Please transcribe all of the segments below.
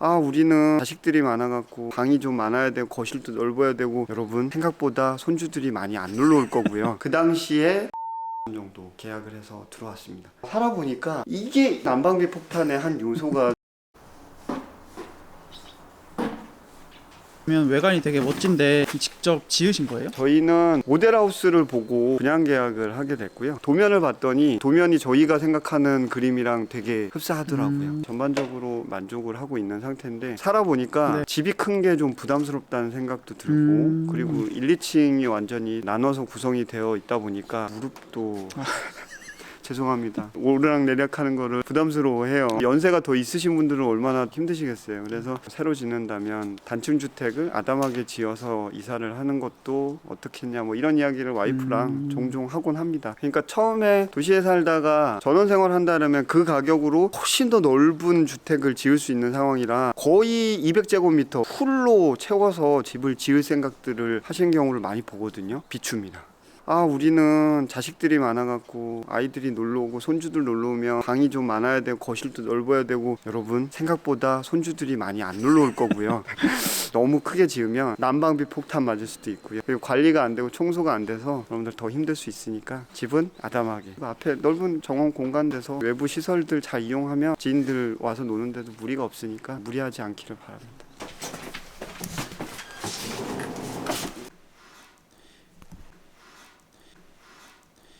아 우리는 자식들이 많아갖고 방이 좀 많아야 되고 거실도 넓어야 되고 여러분 생각보다 손주들이 많이 안 놀러 올 거고요. 그 당시에 정도 계약을 해서 들어왔습니다. 살아보니까 이게 난방비 폭탄의 한 요소가 그러면 외관이 되게 멋진데 직접 지으신 거예요? 저희는 모델하우스를 보고 분양 계약을 하게 됐고요. 도면을 봤더니 도면이 저희가 생각하는 그림이랑 되게 흡사하더라고요. 음. 전반적으로 만족을 하고 있는 상태인데 살아보니까 네. 집이 큰 게 좀 부담스럽다는 생각도 들고 음. 그리고 1, 2층이 완전히 나눠서 구성이 되어 있다 보니까 무릎도 죄송합니다. 오르락 내리락하는 거를 부담스러워해요. 연세가 더 있으신 분들은 얼마나 힘드시겠어요. 그래서 새로 짓는다면 단층 주택을 아담하게 지어서 이사를 하는 것도 어떻겠냐 뭐 이런 이야기를 와이프랑 음. 종종 하곤 합니다. 그러니까 처음에 도시에 살다가 전원 생활 한다면 그 가격으로 훨씬 더 넓은 주택을 지을 수 있는 상황이라 거의 200제곱미터 풀로 채워서 집을 지을 생각들을 하신 경우를 많이 보거든요. 비춥니다. 아 우리는 자식들이 많아갖고 아이들이 놀러 오고 손주들 놀러 오면 방이 좀 많아야 되고 거실도 넓어야 되고 여러분 생각보다 손주들이 많이 안 놀러 올 거고요. 너무 크게 지으면 난방비 폭탄 맞을 수도 있고요. 그리고 관리가 안 되고 청소가 안 돼서 여러분들 더 힘들 수 있으니까 집은 아담하게. 그 앞에 넓은 정원 공간 돼서 외부 시설들 잘 이용하면 지인들 와서 노는데도 무리가 없으니까 무리하지 않기를 바랍니다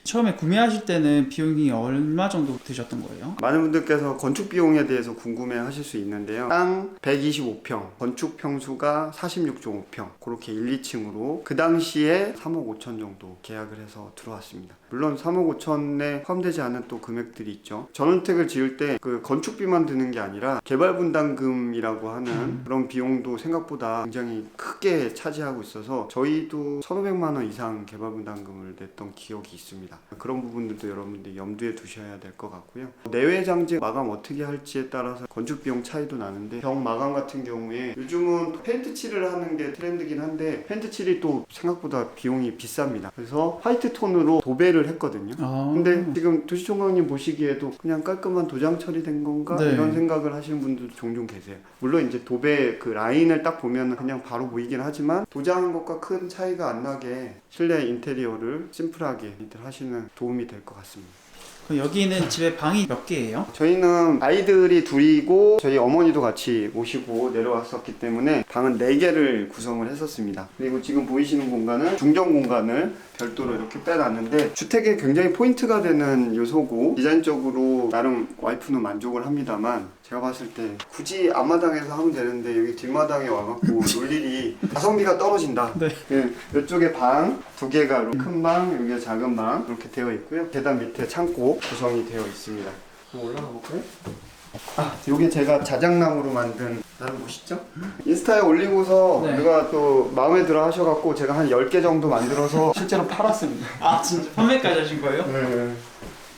처음에 구매하실 때는 비용이 얼마 정도 드셨던 거예요? 많은 분들께서 건축 비용에 대해서 궁금해 하실 수 있는데요. 땅 125평, 건축 평수가 46.5평, 그렇게 1, 2층으로 그 당시에 3억 5천 정도 계약을 해서 들어왔습니다. 물론 3억 5천에 포함되지 않은 또 금액들이 있죠. 전원택을 지을 때 그 건축비만 드는 게 아니라 개발 분담금이라고 하는 그런 비용도 생각보다 굉장히 크게 차지하고 있어서 저희도 1,500만 원 이상 개발 분담금을 냈던 기억이 있습니다. 그런 부분들도 여러분들이 염두에 두셔야 될 것 같고요. 내외 장재 마감 어떻게 할지에 따라서 건축 비용 차이도 나는데 벽 마감 같은 경우에 요즘은 또 페인트 칠을 하는 게 트렌드긴 한데 페인트 칠이 또 생각보다 비용이 비쌉니다. 그래서 화이트 톤으로 도배를 했거든요. 아, 근데 지금 도시총각님 보시기에도 그냥 깔끔한 도장 처리된 건가 네. 이런 생각을 하시는 분들도 종종 계세요. 물론 이제 도배 그 라인을 딱 보면 그냥 바로 보이긴 하지만 도장한 것과 큰 차이가 안 나게 실내 인테리어를 심플하게 하시는 도움이 될 것 같습니다. 그럼 여기는 집에 방이 몇 개예요? 저희는 아이들이 둘이고 저희 어머니도 같이 모시고 내려왔었기 때문에 방은 4개를 구성을 했었습니다. 그리고 지금 보이시는 공간은 중정 공간을 별도로 이렇게 빼놨는데 주택에 굉장히 포인트가 되는 요소고 디자인적으로 나름 와이프는 만족을 합니다만 제가 봤을 때 굳이 앞마당에서 하면 되는데 여기 뒷마당에 와갖고 놀 일이 가성비가 떨어진다. 네. 예, 이쪽에 방 두 개가 큰 방, 여기가 작은 방 이렇게 되어 있고요. 계단 밑에 창고 구성이 되어 있습니다. 한번 올라가 볼까요? 아, 요게 제가 자작나무로 만든 나름 멋있죠? 인스타에 올리고서 네. 누가 또 마음에 들어 하셔갖고 제가 한 10개 정도 만들어서 실제로 팔았습니다. 아 진짜 판매까지 하신 거예요? 네.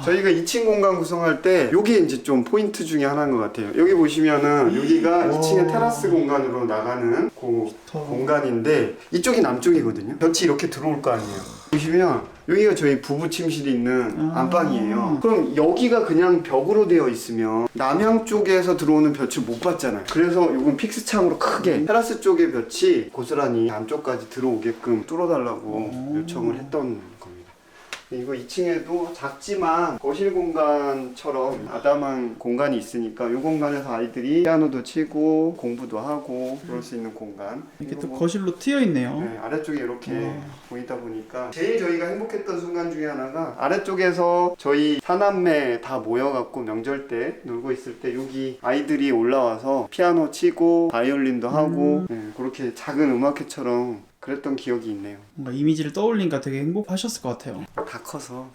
저희가 2층 공간 구성할 때 요게 이제 좀 포인트 중에 하나인 것 같아요. 여기 보시면은 여기가 오. 2층의 테라스 공간으로 나가는 그 공간인데 이쪽이 남쪽이거든요. 볕이 이렇게 들어올 거 아니에요. 보시면 여기가 저희 부부 침실이 있는 아. 안방이에요. 그럼 여기가 그냥 벽으로 되어 있으면 남향 쪽에서 들어오는 볕을 못 받잖아요. 그래서 이건 픽스 창으로 크게 테라스 쪽의 볕이 고스란히 안쪽까지 들어오게끔 뚫어달라고 오. 요청을 했던 겁니다. 이거 2층에도 작지만 거실 공간처럼 아담한 공간이 있으니까 이 공간에서 아이들이 피아노도 치고 공부도 하고 그럴 수 있는 공간. 이렇게 그리고 또뭐 거실로 트여 있네요. 네, 아래쪽에 이렇게 와. 보이다 보니까 제일 저희가 행복했던 순간 중에 하나가 아래쪽에서 저희 사남매 다 모여갖고 명절 때 놀고 있을 때 여기 아이들이 올라와서 피아노 치고 바이올린도 하고 네, 그렇게 작은 음악회처럼 그랬던 기억이 있네요. 뭔가 이미지를 떠올리니까 되게 행복하셨을 것 같아요. 다 커서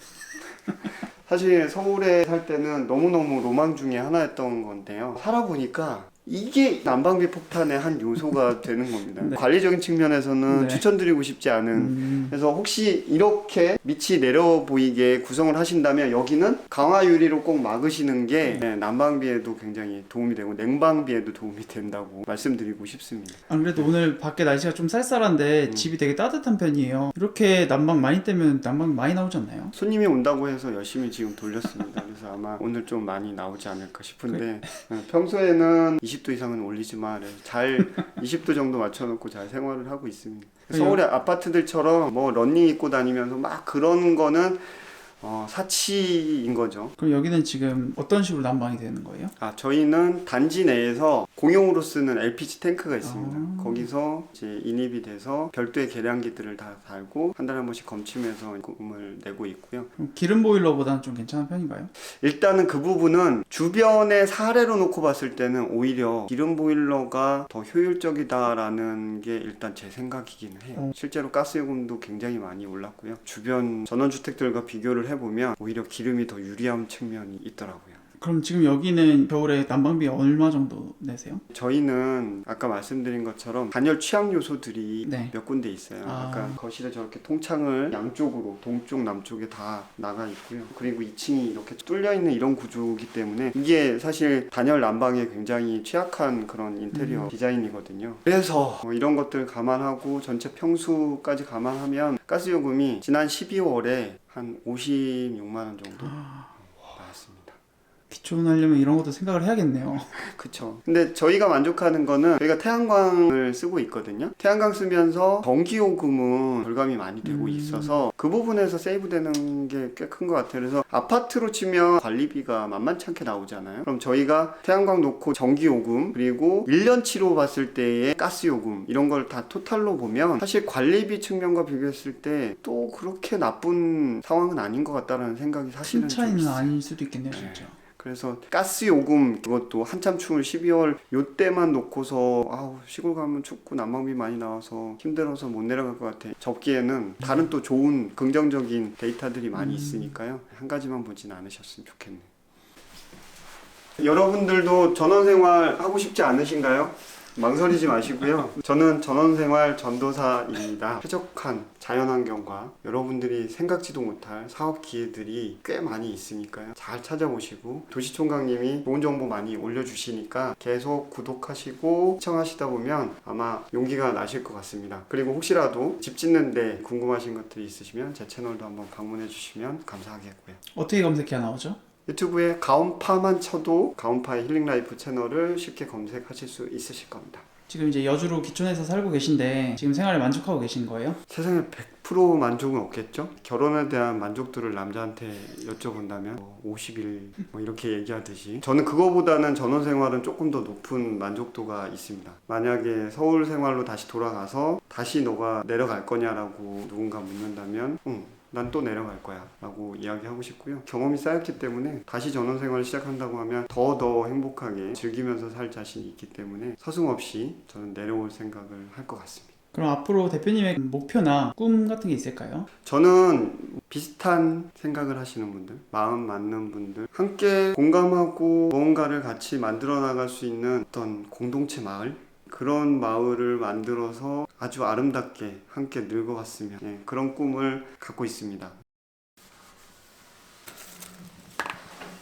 사실 서울에 살 때는 너무너무 로망 중에 하나였던 건데요. 살아보니까 이게 난방비 폭탄의 한 요소가 되는 겁니다. 네. 관리적인 측면에서는 네. 추천드리고 싶지 않은 음, 그래서 혹시 이렇게 밑이 내려 보이게 구성을 하신다면 여기는 강화 유리로 꼭 막으시는 게 네, 난방비에도 굉장히 도움이 되고 냉방비에도 도움이 된다고 말씀드리고 싶습니다. 안 그래도 오늘 밖에 날씨가 좀 쌀쌀한데 음. 집이 되게 따뜻한 편이에요. 이렇게 난방 많이 떼면 난방 많이 나오지 않나요? 손님이 온다고 해서 열심히 지금 돌렸습니다. 그래서 아마 오늘 좀 많이 나오지 않을까 싶은데 네, 평소에는 20도 이상은 올리지 마. 그래서 잘 20도 정도 맞춰놓고 잘 생활을 하고 있습니다. 서울의 아파트들처럼 뭐 런닝 입고 다니면서 막 그런 거는 어, 사치인 거죠. 그럼 여기는 지금 어떤 식으로 난방이 되는 거예요? 아, 저희는 단지 내에서 공용으로 쓰는 LPG 탱크가 있습니다. 아. 거기서 이제 인입이 돼서 별도의 계량기들을 다 달고 한 달에 한 번씩 검침해서 꿈을 내고 있고요. 그럼 기름 보일러보다는 좀 괜찮은 편인가요? 일단은 그 부분은 주변의 사례로 놓고 봤을 때는 오히려 기름 보일러가 더 효율적이다라는 게 일단 제 생각이기는 해요. 어. 실제로 가스 요금도 굉장히 많이 올랐고요. 주변 전원주택들과 비교를 해보면 오히려 기름이 더 유리한 측면이 있더라고요. 그럼 지금 여기는 겨울에 난방비 얼마 정도 내세요? 저희는 아까 말씀드린 것처럼 단열 취약 요소들이 네. 몇 군데 있어요. 아. 아까 거실에 저렇게 통창을 양쪽으로 동쪽 남쪽에 다 나가 있고요. 그리고 2층이 이렇게 뚫려 있는 이런 구조이기 때문에 이게 사실 단열 난방에 굉장히 취약한 그런 인테리어 음. 디자인이거든요. 그래서 뭐 이런 것들 감안하고 전체 평수까지 감안하면 가스 요금이 지난 12월에 한 56만 원 정도 아. 기촌하려면 이런 것도 생각을 해야겠네요. 그쵸. 근데 저희가 만족하는 거는 저희가 태양광을 쓰고 있거든요. 태양광 쓰면서 전기요금은 절감이 많이 되고 음. 있어서 그 부분에서 세이브 되는 게 꽤 큰 것 같아요. 그래서 아파트로 치면 관리비가 만만치 않게 나오잖아요. 그럼 저희가 태양광 놓고 전기요금 그리고 1년치로 봤을 때의 가스요금 이런 걸 다 토탈로 보면 사실 관리비 측면과 비교했을 때 또 그렇게 나쁜 상황은 아닌 것 같다라는 생각이 사실은 큰좀 차이는. 아닐 수도 있겠네요, 진짜. 그래서 가스 요금 그것도 한참 추운 12월 요때만 놓고서 아우 시골 가면 춥고 난방비 많이 나와서 힘들어서 못 내려갈 것 같아 접기에는 다른 또 좋은 긍정적인 데이터들이 많이 음. 있으니까요 한 가지만 보진 않으셨으면 좋겠네요 여러분들도 전원 생활 하고 싶지 않으신가요? 망설이지 마시고요. 저는 전원생활 전도사입니다. 쾌적한 자연환경과 여러분들이 생각지도 못할 사업 기회들이 꽤 많이 있으니까요. 잘 찾아보시고 도시총각님이 좋은 정보 많이 올려주시니까 계속 구독하시고 시청하시다 보면 아마 용기가 나실 것 같습니다. 그리고 혹시라도 집 짓는데 궁금하신 것들이 있으시면 제 채널도 한번 방문해 주시면 감사하겠고요. 어떻게 검색해야 나오죠? 유튜브에 가온파만 쳐도 가온파의 힐링라이프 채널을 쉽게 검색하실 수 있으실 겁니다. 지금 이제 여주로 기촌에서 살고 계신데 지금 생활에 만족하고 계신 거예요? 세상에 100% 만족은 없겠죠? 결혼에 대한 만족도를 남자한테 여쭤본다면 뭐 50일 뭐 이렇게 얘기하듯이 저는 그거보다는 전원 생활은 조금 더 높은 만족도가 있습니다. 만약에 서울 생활로 다시 돌아가서 다시 너가 내려갈 거냐라고 누군가 묻는다면 응. 난 또 내려갈 거야 라고 이야기하고 싶고요 경험이 쌓였기 때문에 다시 전원 생활을 시작한다고 하면 더더 행복하게 즐기면서 살 자신이 있기 때문에 서슴없이 저는 내려올 생각을 할 것 같습니다 그럼 앞으로 대표님의 목표나 꿈 같은 게 있을까요? 저는 비슷한 생각을 하시는 분들, 마음 맞는 분들, 함께 공감하고 무언가를 같이 만들어 나갈 수 있는 어떤 공동체 마을? 그런 마을을 만들어서 아주 아름답게 함께 늙어갔으면 예, 그런 꿈을 갖고 있습니다.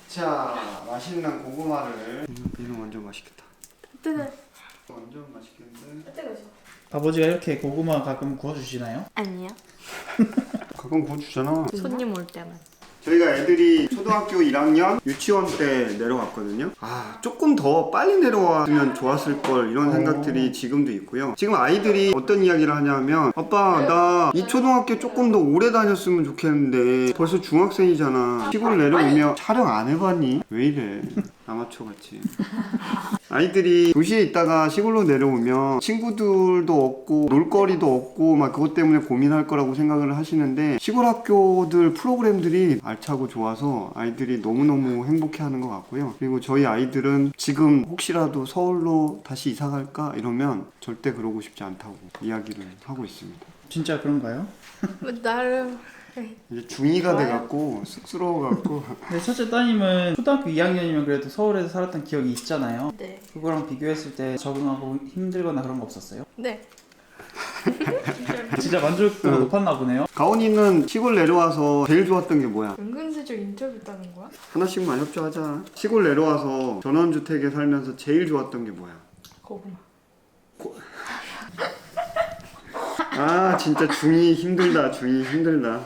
자, 맛있는 고구마를 음, 이거 완전 맛있겠다. 뜨거 완전 맛있겠는데? 뜨거죠? 아버지가 이렇게 고구마 가끔 구워주시나요? 아니요 가끔 구워 주잖아. 손님 올 때만 저희가 애들이 초등학교 1학년 유치원 때 내려갔거든요. 아, 조금 더 빨리 내려왔으면 좋았을 걸 이런 생각들이 지금도 있고요. 지금 아이들이 어떤 이야기를 하냐면 아빠, 나 이 초등학교 조금 더 오래 다녔으면 좋겠는데 벌써 중학생이잖아. 시골 내려오면 촬영 안 해봤니? 왜 이래? 아마추어 같이. 아이들이 도시에 있다가 시골로 내려오면 친구들도 없고 놀거리도 없고 막 그것 때문에 고민할 거라고 생각을 하시는데 시골 학교들 프로그램들이 알차고 좋아서 아이들이 너무너무 행복해하는 것 같고요. 그리고 저희 아이들은 지금 혹시라도 서울로 다시 이사 갈까 이러면 절대 그러고 싶지 않다고 이야기를 하고 있습니다. 진짜 그런가요? 뭐 나름 이제 중2가 좋아요. 돼갖고 쑥스러워갖고 근데 첫째 따님은 초등학교 2학년이면 그래도 서울에서 살았던 기억이 있잖아요. 네 그거랑 비교했을 때 적응하고 힘들거나 그런 거 없었어요? 네. 진짜 만족도가 응. 높았나 보네요. 가온이는 시골 내려와서 제일 좋았던 게 뭐야? 은근슬쩍 인터뷰 따는 거야? 하나씩만 협조하자. 시골 내려와서 전원주택에 살면서 제일 좋았던 게 뭐야? 고구마 아 진짜 중이 힘들다 중이 힘들다